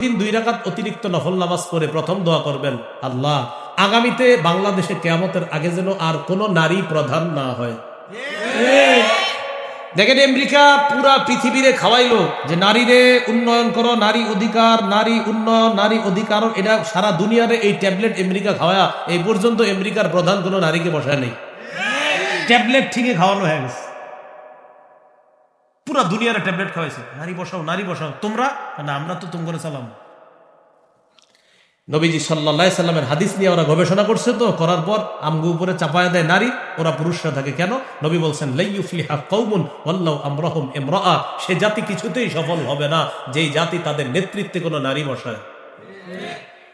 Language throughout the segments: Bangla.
দিন দুই রাকাত অতিরিক্ত নফল নামাজ পড়ে প্রথম দোয়া করবেন, আল্লাহ, আগামীতে বাংলাদেশে কেয়ামতের আগে যেন আর কোনো নারী প্রধান না হয়। দেখেন আমেরিকা পুরা পৃথিবীরে খাওয়াইলো যে নারীরে উন্নয়ন করো, নারী অধিকার, নারী উন্নয়ন, নারী অধিকার, এটা সারা দুনিয়ারে এই ট্যাবলেট আমেরিকা খাওয়া, এই পর্যন্ত আমেরিকার প্রধান কোনো নারীকে বসায় নেই। ট্যাবলেট ঠিকই খাওয়ানো হয়ে গেছে। পুরা দুনিয়ার ট্যাবলেট খাওয়াইছে। নারী বসাও নারী বসাও। তোমরা? না, আমরা তো তুম চালাম নবীজি সাল্লাহ সাল্লামের হাদিস নিয়ে ওরা গবেষণা করছে তো, করার পর আমগু উপরে চাপায়া দেয় নারী, ওরা পুরুষরা থাকে কেন? নবী বলছেন সে জাতি কিছুতেই সফল হবে না, যেই জাতি তাদের নেতৃত্বে কোনো নারী বসায়।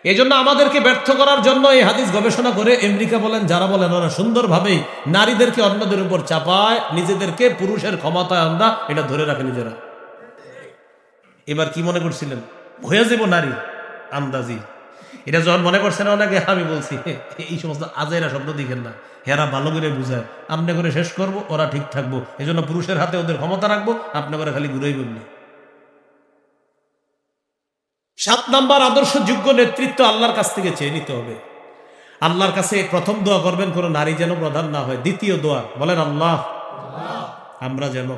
এই জন্য আমাদেরকে ব্যর্থ করার জন্য এই হাদিস গবেষণা করে আমেরিকা বলেন, যারা বলেন, ওরা সুন্দরভাবেই নারীদেরকে অন্যদের উপর চাপায়, নিজেদেরকে পুরুষের ক্ষমতায় আমরা এটা ধরে রাখে নিজেরা। এবার কি মনে করছিলেন? হয়ে যাব নারী আন্দাজি। এটা যখন মনে করছেন অনেকে, আমি বলছি এই সমস্ত আজেরা শব্দ দিকেন না। হেরা ভালো করে বুঝায়। আপনি করে শেষ করব, ওরা ঠিক থাকব। এই জন্য পুরুষের হাতে ওদের ক্ষমতা রাখব, আপনি করে খালি ঘুরেই বললি সাত নাম্বার আদর্শযোগ্য নেতৃত্ব আল্লাহর কাছ থেকে চেয়ে নিতে হবে। আল্লাহর কাছে প্রথম দোয়া করবেন, কোনো নারী যেন প্রধান না হয়। দ্বিতীয় দোয়া, বলেন, আল্লাহ, আমরা যেন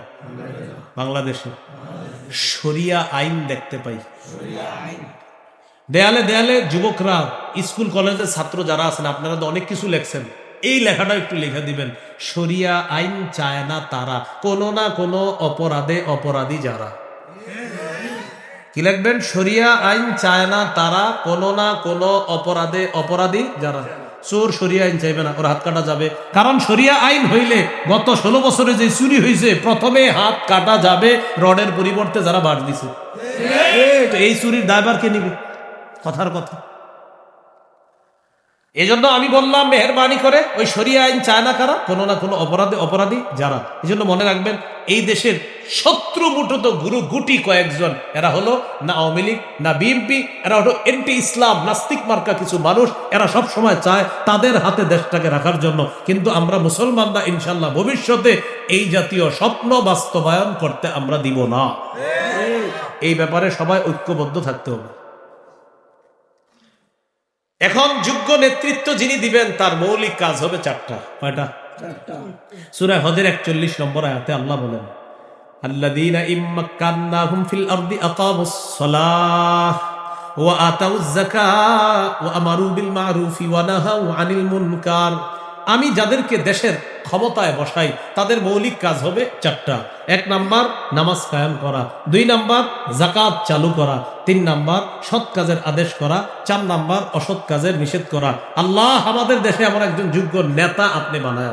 বাংলাদেশে শরিয়া আইন দেখতে পাই। দেয়ালে দেয়ালে যুবকরা, স্কুল, কলেজের ছাত্র যারা আছেন, আপনারা তো অনেক কিছু লেখছেন। এই লেখাটা একটু লিখে দিবেন, শরিয়া আইন চায় না তারা, কোনো না কোনো অপরাধে অপরাধী যারা। কি লিখবেন? শরিয়া আইন চায় না তারা কোনো না কোনো অপরাধে অপরাধী যারা। চোর সরিয়া আইন চাইবে না ওর হাত কাটা যাবে। কারণ সরিয়া আইন হইলে গত ষোলো বছরে যে চুরি হয়েছে প্রথমে হাত কাটা যাবে রডের পরিবর্তে যারা বাড় দিছে। এই চুরির দায়বার কে নিবে? কথার কথা। এজন্য আমি বললাম, মেহরবানি করে ওই শরিয়া আইন চায় না কারা? কোনো না কোনো অপরাধে, অপরাধী যারা। এই জন্য মনে রাখবেন, এই দেশের শত্রু মুঠত গুরু গুটি কয়েকজন। এরা হলো না আওয়ামী লীগ, না বিএনপি, এরা হলো এন্টি ইসলাম নাস্তিক মার্কা কিছু মানুষ। এরা সব সময় চায় তাদের হাতে দেশটাকে রাখার জন্য। কিন্তু আমরা মুসলমানরা, ইনশাল্লাহ, ভবিষ্যতে এই জাতীয় স্বপ্ন বাস্তবায়ন করতে আমরা দিব না। এই ব্যাপারে সবাই ঐক্যবদ্ধ থাকতে হবে। এখন যোগ্য নেতৃত্ব যিনি দিবেন তার মৌলিক কাজ হবে চারটা। কয়টা? সুরায় হজের একচল্লিশ নম্বর আয়াতে আল্লাহ বলেন আল্লাযীনা ইম্মাক্কান্নাহুম ফিল আরদি আকামুস সালাহ ওয়া আতাউজ যাকাত ওয়া আমারু বিল মা'রুফি ওয়া নাহাউ আনিল মুনকার। আমি যাদেরকে দেশের ক্ষমতায় বসাই, তাদের মৌলিক কাজ হবে চারটা। এক নাম্বার, নামাজ কায়াম করা। দুই নাম্বার জাকাত চালু করা। তিন নাম্বার, সৎ কাজের আদেশ করা। চার নাম্বার, অসৎ কাজের নিষেধ করা। আল্লাহ আমাদের দেশে আমার একজন যোগ্য নেতা আপনি বানায়